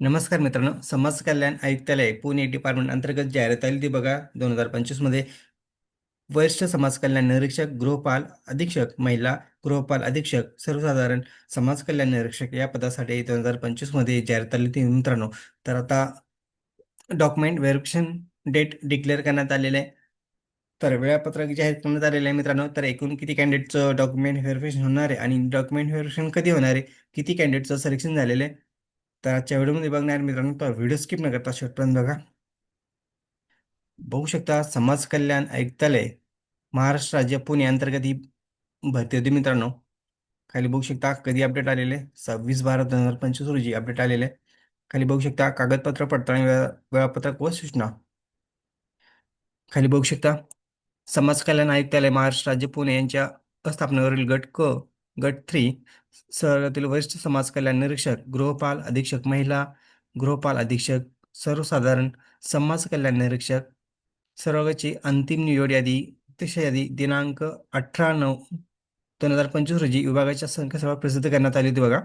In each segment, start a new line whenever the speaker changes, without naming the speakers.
नमस्कार मित्रांनो समाज कल्याण आयुक्तालय पुणे डिपार्टमेंट अंतर्गत जाहिरात आली ती बघा दोन हजार पंचवीसमध्ये. वरिष्ठ समाज कल्याण निरीक्षक गृहपाल अधीक्षक महिला गृहपाल अधीक्षक सर्वसाधारण समाज कल्याण निरीक्षक या पदासाठी दोन हजार पंचवीसमध्ये जाहिरात आली होती मित्रांनो. तर आता डॉक्युमेंट व्हेरिफिकेशन डेट डिक्लेअर करण्यात आलेले आहे. तर वेळापत्रक जाहीर करण्यात आलेलं आहे मित्रांनो. तर एकूण किती कॅन्डिडेटचं डॉक्युमेंट व्हेरिफिकेशन होणार आहे आणि डॉक्युमेंट व्हेरिफिकेशन कधी होणार आहे? किती कॅन्डिडेटचं सिलेक्शन झालेलं आहे? तर आजच्या व्हिडिओमध्ये बघणार मित्रांनो तर व्हिडिओ स्किप न करता शेवटपर्यंत बघा. बघू शकता समाज कल्याण आयुक्तालय महाराष्ट्र राज्य पुणे अंतर्गत ही भरती होती मित्रांनो. खाली बघू शकता कधी अपडेट आलेले? सव्वीस बारा दोन हजार पंचवीस रोजी अपडेट आलेले. खाली बघू शकता कागदपत्र पडताळणी वेळा- वेळापत्रक व सूचना. खाली बघू शकता समाज कल्याण आयुक्तालय महाराष्ट्र राज्य पुणे यांच्या स्थापनेवरील गट क गट थ्री शहरातील वरिष्ठ समाज कल्याण निरीक्षक गृहपाल अधीक्षक महिला गृहपाल अधीक्षक सर्वसाधारण समाज कल्याण निरीक्षक सर्वांची अंतिम निवड यादी प्रत्यक्ष यादी दिनांक अठरा नऊ दोन हजार पंचवीस रोजी विभागाच्या संख्यासभा प्रसिद्ध करण्यात आली होती बघा.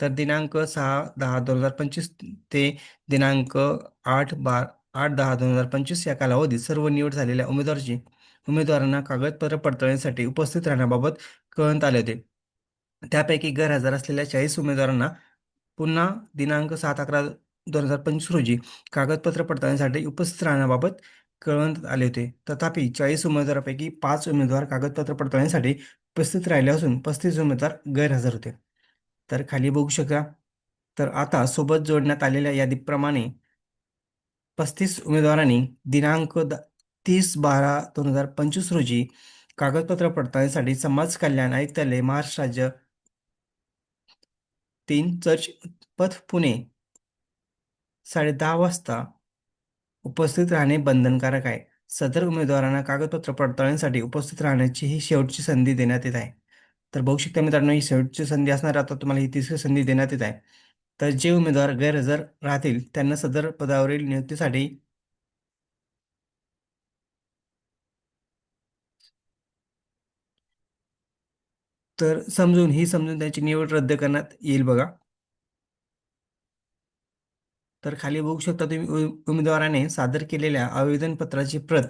तर दिनांक सहा दहा दोन हजार पंचवीस ते दिनांक आठ बार आठ दहा दोन हजार पंचवीस या कालावधीत सर्व निवड झालेल्या उमेदवाराची उमेदवारांना कागदपत्र पडताळण्यासाठी उपस्थित राहण्याबाबत कळवण्यात आले होते. त्यापैकी गैरहजर असलेल्या चाळीस उमेदवारांना पुन्हा दिनांक सात अकरा दोन हजार पंचवीस रोजी कागदपत्र पडताळणीसाठी उपस्थित राहण्याबाबत कळवण्यात आले होते. तथापि चाळीस उमेदवारापैकी पाच उमेदवार कागदपत्र पडताळणीसाठी उपस्थित राहिले असून पस्तीस उमेदवार गैरहजर होते. तर खाली बघू शकता. तर आता सोबत जोडण्यात आलेल्या यादीप्रमाणे पस्तीस उमेदवारांनी दिनांक द- तीस बारा दोन हजार पंचवीस रोजी कागदपत्र पडताळणीसाठी समाज कल्याण आयुक्तालय महाराष्ट्र राज्य तीन चर्च पथ पुणे. साडेदहा वाजता उपस्थित राहणे बंधनकारक आहे. सदर उमेदवारांना कागदपत्र पडताळणीसाठी उपस्थित राहण्याची ही शेवटची संधी देण्यात येत आहे. तर बघू शकता मित्रांनो ही शेवटची संधी असणार आता तुम्हाला ही तिसरी संधी देण्यात येत आहे. तर जे उमेदवार गैरहजर राहतील त्यांना सदर पदावरील नियुक्तीसाठी तर समजून ही समजून त्यांची निवड रद्द करण्यात येईल बघा. तर खाली बघू शकता तुम्ही उ- उमेदवाराने सादर केलेल्या आवेदन पत्राची प्रत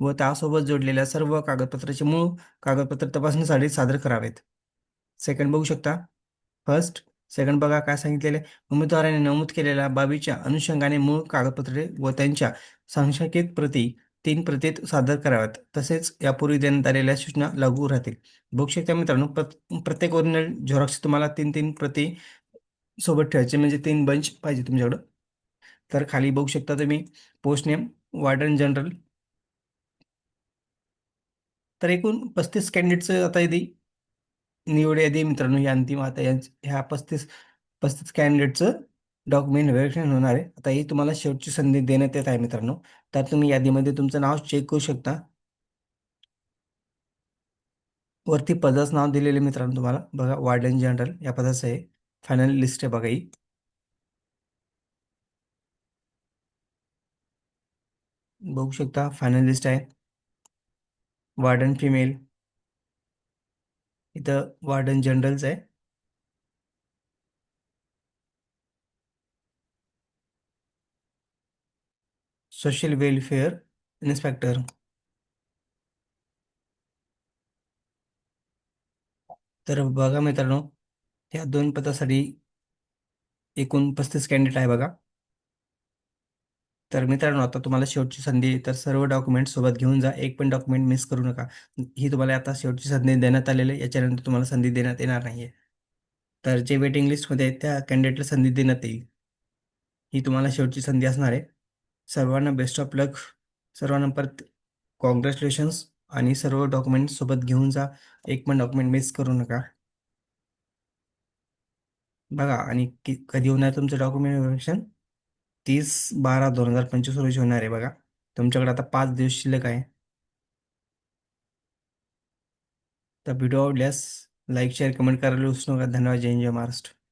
व त्यासोबत जोडलेल्या सर्व कागदपत्राचे मूळ कागदपत्र तपासणीसाठी सादर करावेत. सेकंड बघू शकता. फर्स्ट सेकंड बघा काय सांगितलेले उमेदवाराने नमूद केलेल्या बाबीच्या अनुषंगाने मूळ कागदपत्रे व त्यांच्या संशयित प्रती तीन प्रतीत सादर कराव्यात. तसेच यापूर्वी देण्यात आलेल्या सूचना लागू राहतील. बघू शकता मित्रांनो प्रत्येक ओरिजिनल झेरॉक्स तुम्हाला तीन तीन प्रती सोबत ठेवायचे म्हणजे तीन बंच पाहिजे तुमच्याकडं. तर खाली बघू शकता तुम्ही पोस्ट नेम वार्डन जनरल. तर एकूण पस्तीस कॅन्डिडेटचं आता यादी निवड यादी मित्रांनो ही अंतिम आता ह्या पस्तीस पस्तीस कॅन्डिडेटचं डॉक्युमेंट व्हेरिफिकेशन होणार आहे. आता ही तुम्हाला शेवटची संधी देण्यात येत आहे मित्रांनो. तर तुम्ही यादीमध्ये तुमचं नाव चेक करू शकता. वरती पदाचं नाव दिलेले मित्रांनो तुम्हाला. बघा वार्डन जनरल या पदाचं आहे. फायनल लिस्ट आहे बघा ही. बघू शकता फायनल लिस्ट आहे. वार्डन फिमेल इथं वार्डन जनरलच आहे. सोशल वेलफेअर इन्स्पेक्टर तर बघा मित्रांनो या दोन पदासाठी एकूण पस्तीस कॅन्डिडेट आहे बघा. तर मित्रांनो आता तुम्हाला शेवटची संधी आहे. तर सर्व डॉक्युमेंट सोबत घेऊन जा. एक पण डॉक्युमेंट मिस करू नका. ही तुम्हाला आता शेवटची संधी देण्यात आलेली आहे. याच्यानंतर तुम्हाला संधी देण्यात येणार नाहीये. तर जे वेटिंग लिस्टमध्ये आहेत त्या कॅन्डिडेटला संधी देण्यात येईल. ही तुम्हाला शेवटची संधी असणार आहे. सर्वांना बेस्ट ऑफ लक सर्वांना परत कॉंग्रॅच्युलेशन्स आणि सर्व डॉक्युमेंट सोबत घेऊन जा. एक पण डॉक्युमेंट मिस करू नका. बघा आणि कि- कधी होणार तुमचं डॉक्युमेंट व्हेरिफिकेशन तीस बारा दोन हजार पंचवीस रोजी होणार आहे बघा. तुमच्याकडे आता पाच दिवस शिल्लक आहे. तर व्हिडिओ आवडल्यास लाईक शेअर कमेंट करायला विसरू नका. धन्यवाद. जय जय महाराष्ट्र.